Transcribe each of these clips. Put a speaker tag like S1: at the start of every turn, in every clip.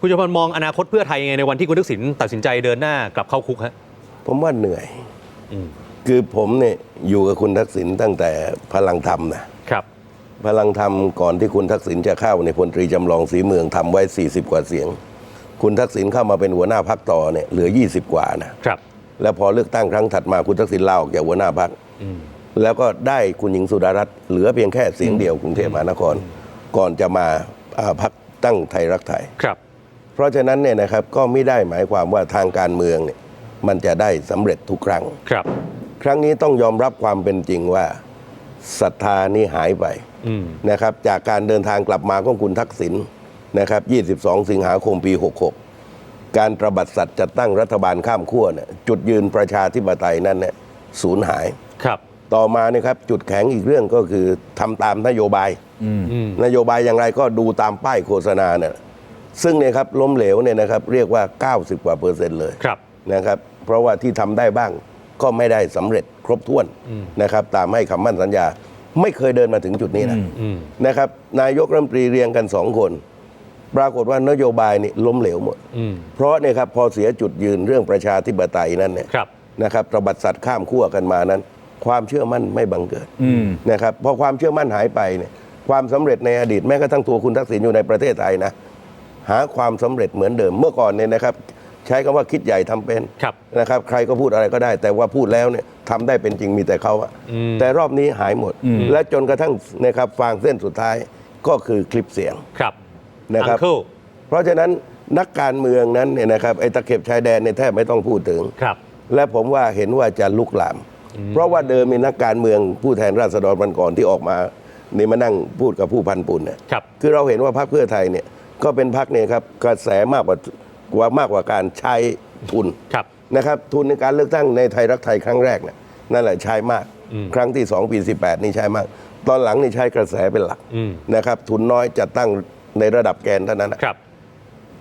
S1: คุณจุพรมองอนาคตเพื่อไทยยังไงในวันที่คุณทักษิณตัดสินใจเดินหน้ากลับเข้าคุกฮะ
S2: ผมว่าเหนื่อย
S1: อืม
S2: คือผมเนี่ยอยู่กับคุณทักษิณตั้งแต่พลังธรรมนะครับ พลังธรรมก่อนที่คุณทักษิณจะเข้าในพลตรีจำลองสีเมืองทำไว้ 40 กว่าเสียง คุณทักษิณเข้ามาเป็นหัวหน้าพักต่อเนี่ยเหลือ 20 กว่านะครับ แล้วพอเลือกตั้งครั้งถัดมาคุณทักษิณลาออกจากหัวหน้าพัก
S1: อืม
S2: แล้วก็ได้คุณหญิงสุดารัตน์เหลือเพียงแค่เสียงเดียวกรุงเทพมหานคร ก่อนจะมาอ่าพักตั้งไทยรักไทย
S1: ครับ
S2: เพราะฉะนั้นเนี่ยนะครับก็ไม่ได้หมายความว่าทางการเมืองเนี่ยมันจะได้สำเร็จทุกครั้ง
S1: ครับ
S2: ครั้งนี้ต้องยอมรับความเป็นจริงว่าศรัทธานี่หายไป
S1: อืม
S2: นะครับ จากการเดินทางกลับมาของคุณทักษิณนะครับ 22 สิงหาคมปี 66 การประบัติสัตว์จัดตั้งรัฐบาลข้ามขั้วเนี่ยจุดยืนประชาธิปไตยนั้นเนี่ยสูญหาย
S1: ครับ
S2: ต่อมาเนี่ยครับจุดแข็งอีกเรื่องก็คือทำตามนโยบาย
S1: อืม
S2: นโยบายอย่างไรก็ดูตามป้ายโฆษณาเนี่ย ซึ่งเนี่ยครับล้มเหลวเนี่ยนะครับเรียกว่า 90 กว่าเปอร์เซ็นต์เลย
S1: ครับ
S2: นะครับเพราะว่าที่ทำได้บ้างก็ไม่ได้สำเร็จครบถ้วนนะครับตามให้คำมั่นสัญญาไม่เคยเดินมาถึงจุดนี้นะ
S1: อืม
S2: นะครับนายกรัฐมนตรีเรียงกันสองคน ปรากฏว่านโยบายนี่ล้มเหลวหมด
S1: อืม
S2: เพราะเนี่ยครับพอเสียจุดยืนเรื่องประชาธิปไตยนั้นเนี่ย
S1: ครับ
S2: นะครับตบัดสัตว์ข้ามขั้วกันมานั้น ความเชื่อมั่นไม่บังเกิดนะครับพอความเชื่อมั่นหายไปเนี่ยความสำเร็จในอดีตแม้กระทั่งตัวคุณทักษิณอยู่ในประเทศไทยนะ หาความสำเร็จเหมือนเดิมเมื่อก่อนเนี่ยนะครับ ใช้คำว่าคิดใหญ่ทำเป็น
S1: ครับ
S2: นะครับ ใครก็พูดอะไรก็ได้ แต่ว่าพูดแล้วเนี่ยทำได้เป็นจริงมีแต่เขาอะ
S1: อืม
S2: แต่รอบนี้หายหมด และจนกระทั่งนะครับฟางเส้นสุดท้ายก็คือคลิปเสียง
S1: ครับ
S2: นะครับ
S1: อังเคิล
S2: เพราะฉะนั้นนักการเมืองนั้นเนี่ยนะครับไอ้ตะเข็บชายแดนเนี่ยแทบไม่ต้องพูดถึง
S1: ครับ
S2: และผมว่าเห็นว่าจะลุกลาม เพราะว่าเดิมมีนักการเมืองผู้แทนราษฎรวันก่อนที่ออกมานี่มานั่งพูดกับผู้พันปุ่นเนี่ย
S1: ครับ
S2: คือเราเห็นว่าพรรคเพื่อไทยเนี่ย ก็เป็นพรรคเนี่ยครับกระแสมากกว่ากว่ามากกว่าการใช้ทุน
S1: ครับ
S2: นะครับทุนในการเลือกตั้งในไทยรักไทยครั้งแรกเนี่ยนั่นแหละใช้มาก
S1: อืม
S2: ครั้งที่2ปี18นี่ใช้มาก ตอนหลังนี่ใช้กระแสเป็นหลัก
S1: อืม
S2: นะครับทุนน้อยจัดตั้งในระดับแกนเท่านั้นนะ
S1: ครับ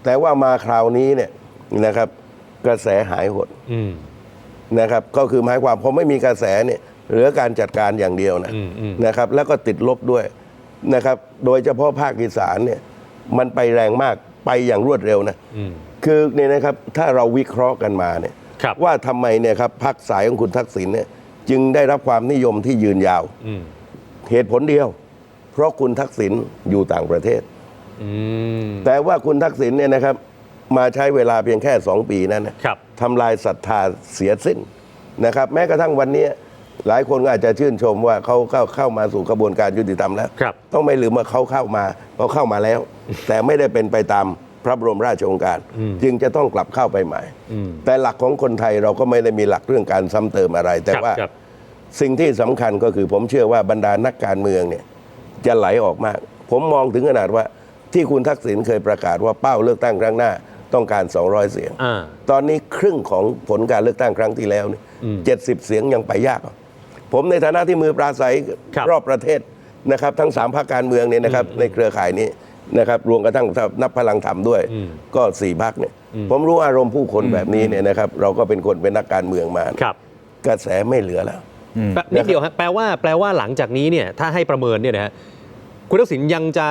S2: แต่ว่ามาคราวนี้เนี่ยนะครับ กระแสหายหด
S1: อืม
S2: นะครับ ก็คือหมายความพอไม่มีกระแสเนี่ยเหลือการจัดการอย่างเดียวนะ
S1: อืมอืม
S2: นะครับ แล้วก็ติดลบด้วยนะครับ โดยเฉพาะภาคอีสานเนี่ย มันไปแรงมากไปอย่างรวดเร็วนะ
S1: อืม
S2: คือเนี่ยนะครับถ้าเราวิเคราะห์กันมาเนี่ย
S1: ครับ
S2: ว่าทำไมเนี่ยครับพรรคสายของคุณทักษิณเนี่ยจึงได้รับความนิยมที่ยืนยาว
S1: อืม
S2: เหตุผลเดียว เพราะคุณทักษิณอยู่ต่างประเทศ
S1: อืม
S2: แต่ว่าคุณทักษิณเนี่ยนะครับ มาใช้เวลาเพียงแค่2ปีนั้นนะครับทำลายศรัทธาเสียสิ้นนะครับ แม้กระทั่งวันนี้ หลายคนก็อาจจะชื่นชมว่าเขาเข้าเข้ามาสู่กระบวนการยุติธรรมแล้ว
S1: ครับ
S2: ต้องไม่ลืมว่าเขาเข้ามาเขาเข้ามาแล้ว แต่ไม่ได้เป็นไปตามพระบรมราชโองการจึงจะต้องกลับเข้าไปใหม่
S1: อืม
S2: แต่หลักของคนไทยเราก็ไม่ได้มีหลักเรื่องการซ้ำเติมอะไร แต่
S1: ครับ
S2: ว่า
S1: ครับ
S2: สิ่งที่สำคัญก็คือผมเชื่อว่าบรรดานักการเมืองเนี่ยจะไหลออกมาก ผมมองถึงขนาดว่าที่คุณทักษิณเคยประกาศว่าเป้าเลือกตั้งครั้งหน้าต้องการ 200 เสียง
S1: อ่า
S2: ตอนนี้ครึ่งของผลการเลือกตั้งครั้งที่แล้วเนี่ย
S1: อืม
S2: เจ็ดสิบเสียงยังไปยากอะ ผมในฐานะที่มือปราศัย
S1: ครับ
S2: รอบประเทศนะครับ ทั้งสามพรรคการเมืองเนี่ยนะครับในเครือข่ายนี้นะครับรวมกระทั่งนับพลังธรรมด้วย
S1: อืม
S2: ก็สี่พรรคเนี่ย ผมรู้อารมณ์ผู้คนแบบนี้เนี่ยนะครับ เราก็เป็นคนเป็นนักการเมืองมา
S1: ครับ
S2: กระแสไม่เหลือแล้ว
S1: แปลนิดเดียวฮะแปลว่าแปลว่าหลังจากนี้เนี่ยถ้าให้ประเมินเนี่ยนะฮะคุณทักษิณยังจะ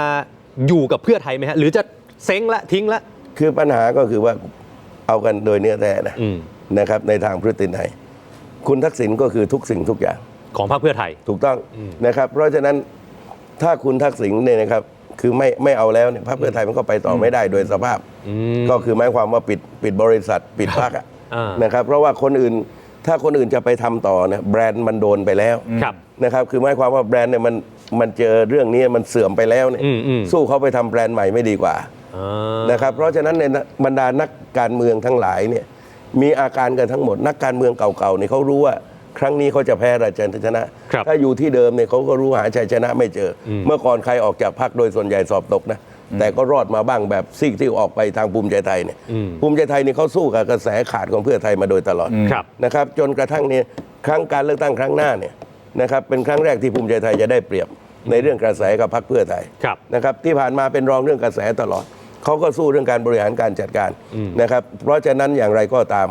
S1: อยู่กับเพื่อไทยไหมฮะหรือจะเซ้งละทิ้งละ
S2: คือปัญหาก็คือว่าเอากันโดยเนื้อแท้นะ
S1: อืม
S2: นะครับ ในทางพฤตินัยคุณทักษิณก็คือทุกสิ่งทุกอย่าง
S1: ของพรรคเพื่อไทย
S2: ถูกต้องนะครับ เพราะฉะนั้นถ้าคุณทักษิณเนี่ยนะครับคือไม่ไม่เอาแล้วเนี่ยพรรคเพื่อไทยมันก็ไปต่อไม่ได้โดยสภาพ
S1: อืม
S2: ก็คือหมายความว่าปิดปิดบริษัทปิดพรรคอะ
S1: อ่าน
S2: นะครับ เพราะว่าคนอื่นถ้าคนอื่นจะไปทำต่อเนี่ยแบรนด์มันโดนไปแล้ว
S1: ครับ
S2: นะครับคือหมายความว่าแบรนด์เนี่ยมันมันเจอเรื่องนี้มันเสื่อมไปแล้วเนี่ย
S1: อืมอืม
S2: สู้เขาไปทำแบรนด์ใหม่ไม่ดีกว่า
S1: อ่า
S2: นะครับเพราะฉะนั้นในบรรดานักการเมืองทั้งหลายเนี่ยมีอาการกันทั้งหมด นักการเมืองเก่าๆเนี่ยเขารู้ว่า ครั้งนี้เขาจะแพ้ราชัยชนะ
S1: ครับ
S2: ถ้าอยู่ที่เดิมเนี่ยเขาก็รู้หาชัยชนะไม่เจออ
S1: ม
S2: เมื่อก่อนใครออกจากพรรคโดยส่วนใหญ่สอบตกนะ แต่ก็รอดมาบ้างแบบซีกที่ออกไปทางภูมิใจไทยเนี่ย
S1: อืม
S2: ภูมิใจไทยนี่เขาสู้กับกระแสขาดของเพื่อไทยมาโดยตลอด
S1: ครับ
S2: นะครับจนกระทั่งเนี่ยครั้งการเลือกตั้งครั้งหน้าเนี่ยนะครับเป็นครั้งแรกที่ภูมิใจไทยจะได้เปรียบในเรื่องกระแสกับพรรคเพื่อไทย
S1: ครับ
S2: นะครับที่ผ่านมาเป็นรองเรื่องกระแสตลอดเขาก็สู้เรื่องการบริหารการจัดการนะครับเพราะฉะนั้นอย่างไรก็ตาม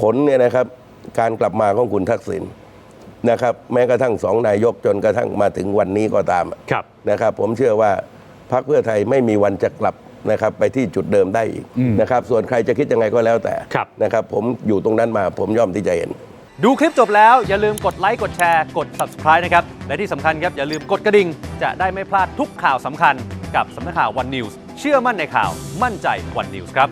S2: ผลเนี่ยนะครับ การกลับมาของคุณทักษิณนะครับ แม้กระทั่งสองนายกจนกระทั่งมาถึงวันนี้ก็ตาม
S1: ครับ
S2: นะครับ ผมเชื่อว่าพรรคเพื่อไทยไม่มีวันจะกลับนะครับ ไปที่จุดเดิมได้อีกนะครับ ส่วนใครจะคิดยังไงก็แล้วแต่
S1: ครับ
S2: นะครับ ผมอยู่ตรงนั้นมาผมย่อมที่จะเห็น
S1: ดูคลิปจบแล้วอย่าลืมกดไลค์กดแชร์กด subscribe นะครับ และที่สำคัญครับอย่าลืมกดกระดิ่งจะได้ไม่พลาดทุกข่าวสำคัญ กับสำนักข่าว One News เชื่อมั่นในข่าวมั่นใจ One News ครับ